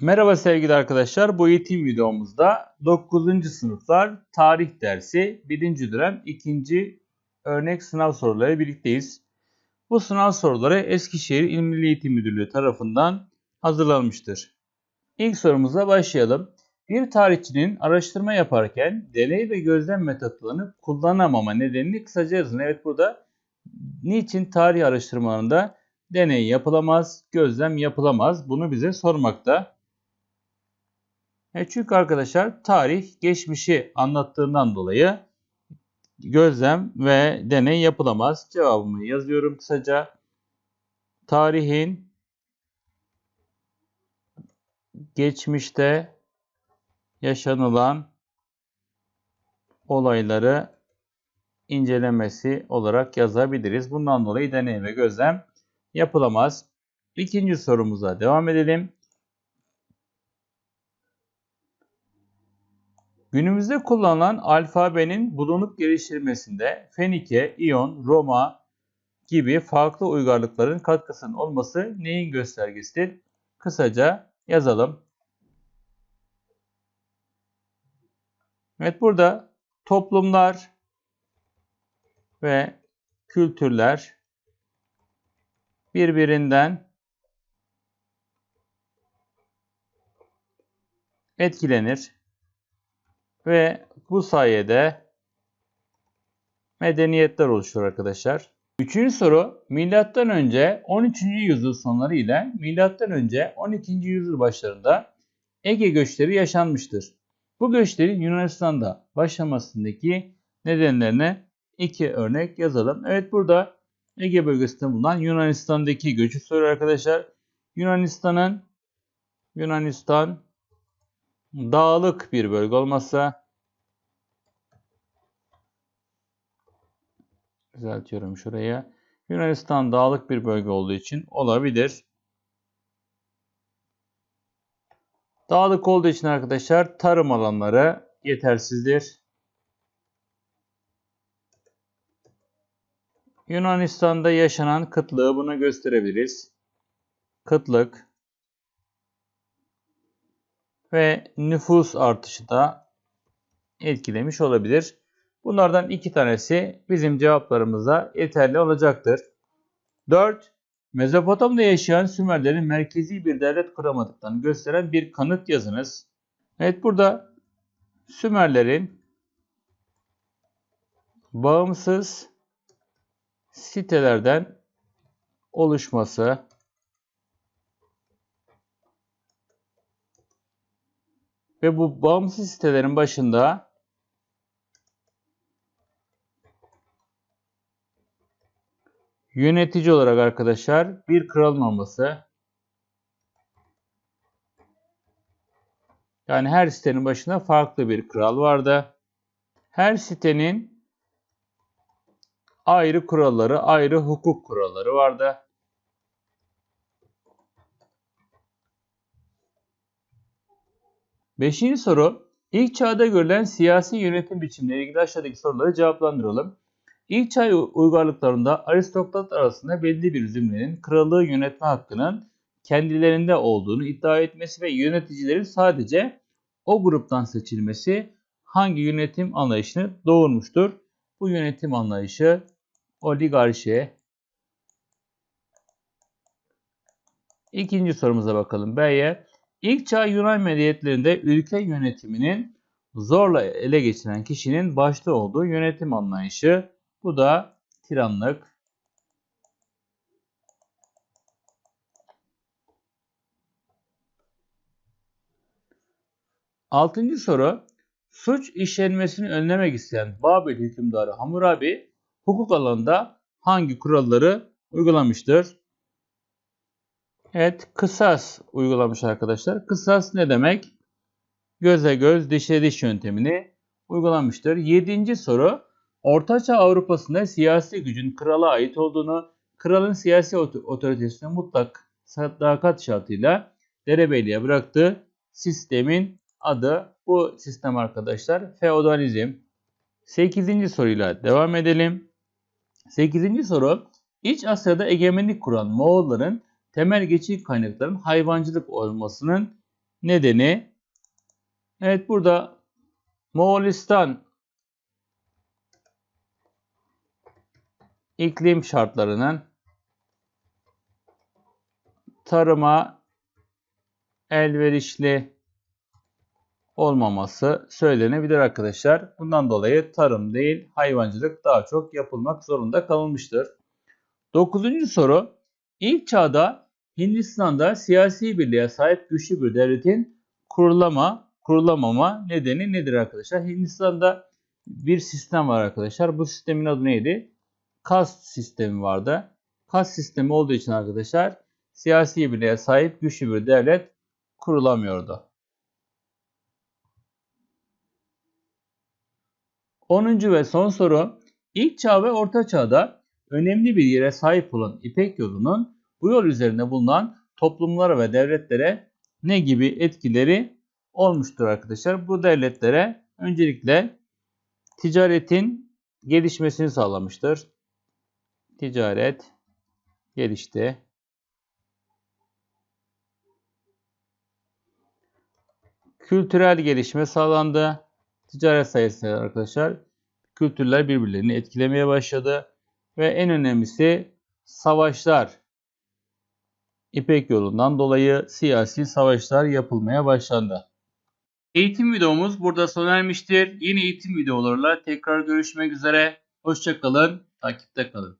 Merhaba sevgili arkadaşlar. Bu eğitim videomuzda 9. sınıflar tarih dersi 1. dönem 2. örnek sınav soruları birlikteyiz. Bu sınav soruları Eskişehir İl Milli Eğitim Müdürlüğü tarafından hazırlanmıştır. İlk sorumuza başlayalım. Bir tarihçinin araştırma yaparken deney ve gözlem metotlarını kullanamama nedenini kısaca yazın. Evet burada niçin tarih araştırmalarında deney yapılamaz, gözlem yapılamaz bunu bize sormakta. E çünkü arkadaşlar tarih geçmişi anlattığından dolayı gözlem ve deney yapılamaz. Cevabımı yazıyorum kısaca. Tarihin geçmişte yaşanılan olayları incelemesi olarak yazabiliriz. Bundan dolayı deney ve gözlem yapılamaz. İkinci sorumuza devam edelim. Günümüzde kullanılan alfabenin bulunup geliştirilmesinde Fenike, İyon, Roma gibi farklı uygarlıkların katkısının olması neyin göstergesidir? Kısaca yazalım. Evet burada toplumlar ve kültürler birbirinden etkilenir ve bu sayede medeniyetler oluşur arkadaşlar. Üçüncü soru milattan önce 13. yüzyıl sonları ile milattan önce 12. yüzyıl başlarında Ege göçleri yaşanmıştır. Bu göçlerin Yunanistan'da başlamasındaki nedenlerine iki örnek yazalım. Evet burada Ege bölgesinde bulunan Yunanistan'daki göçü soruyor arkadaşlar. Yunanistan'ın Yunanistan dağlık bir bölge olmazsa düzeltiyorum şuraya. Yunanistan dağlık bir bölge olduğu için olabilir. Dağlık olduğu için arkadaşlar tarım alanları yetersizdir. Yunanistan'da yaşanan kıtlığı buna gösterebiliriz. Kıtlık ve nüfus artışı da etkilemiş olabilir. Bunlardan iki tanesi bizim cevaplarımıza yeterli olacaktır. 4. Mezopotam'da yaşayan Sümerlerin merkezi bir devlet kuramadıklarını gösteren bir kanıt yazınız. Evet burada Sümerlerin bağımsız sitelerden oluşması ve bu bağımsız sitelerin başında yönetici olarak arkadaşlar bir kralın olması yani her sitenin başında farklı bir kral vardı. Her sitenin ayrı kuralları, ayrı hukuk kuralları vardı. Beşinci soru. İlk çağda görülen siyasi yönetim biçimleri ilgili aşağıdaki soruları cevaplandıralım. İlk çağ uygarlıklarında aristokrat arasında belli bir zümrenin kralı yönetme hakkının kendilerinde olduğunu iddia etmesi ve yöneticilerin sadece o gruptan seçilmesi hangi yönetim anlayışını doğurmuştur? Bu yönetim anlayışı oligarşi. İkinci sorumuza bakalım. B'ye. İlk çağ Yunan medeniyetlerinde ülke yönetiminin zorla ele geçiren kişinin başta olduğu yönetim anlayışı. Bu da tiranlık. Altıncı soru. Suç işlenmesini önlemek isteyen Babil hükümdarı Hammurabi hukuk alanında hangi kuralları uygulamıştır? Evet, kısas uygulamış arkadaşlar. Kısas ne demek? Göze göz, dişe diş yöntemini uygulamıştır. Yedinci soru. Ortaçağ Avrupa'sında siyasi gücün krala ait olduğunu, kralın siyasi otoritesine mutlak sadakat şartıyla derebeyliğe bıraktığı sistemin adı bu sistem arkadaşlar feodalizm. Sekizinci soruyla devam edelim. 8. soru. İç Asya'da egemenlik kuran Moğolların temel geçici kaynakların hayvancılık olmasının nedeni evet burada Moğolistan iklim şartlarının tarıma elverişli olmaması söylenebilir arkadaşlar. Bundan dolayı tarım değil hayvancılık daha çok yapılmak zorunda kalınmıştır. Dokuzuncu soru. İlk çağda Hindistan'da siyasi birliğe sahip güçlü bir devletin kurulama, kurulamama nedeni nedir arkadaşlar? Hindistan'da bir sistem var arkadaşlar. Bu sistemin adı neydi? Kast sistemi vardı. Kast sistemi olduğu için arkadaşlar siyasi birliğe sahip güçlü bir devlet kurulamıyordu. 10. ve son soru. İlk çağ ve orta çağda önemli bir yere sahip olan İpek yolunun bu yol üzerinde bulunan toplumlara ve devletlere ne gibi etkileri olmuştur arkadaşlar? Bu devletlere öncelikle ticaretin gelişmesini sağlamıştır. Ticaret gelişti. Kültürel gelişme sağlandı. Ticaret sayesinde arkadaşlar kültürler birbirlerini etkilemeye başladı. Ve en önemlisi savaşlar. İpek yolundan dolayı siyasi savaşlar yapılmaya başlandı. Eğitim videomuz burada sona ermiştir. Yeni eğitim videolarıyla tekrar görüşmek üzere. Hoşçakalın, takipte kalın.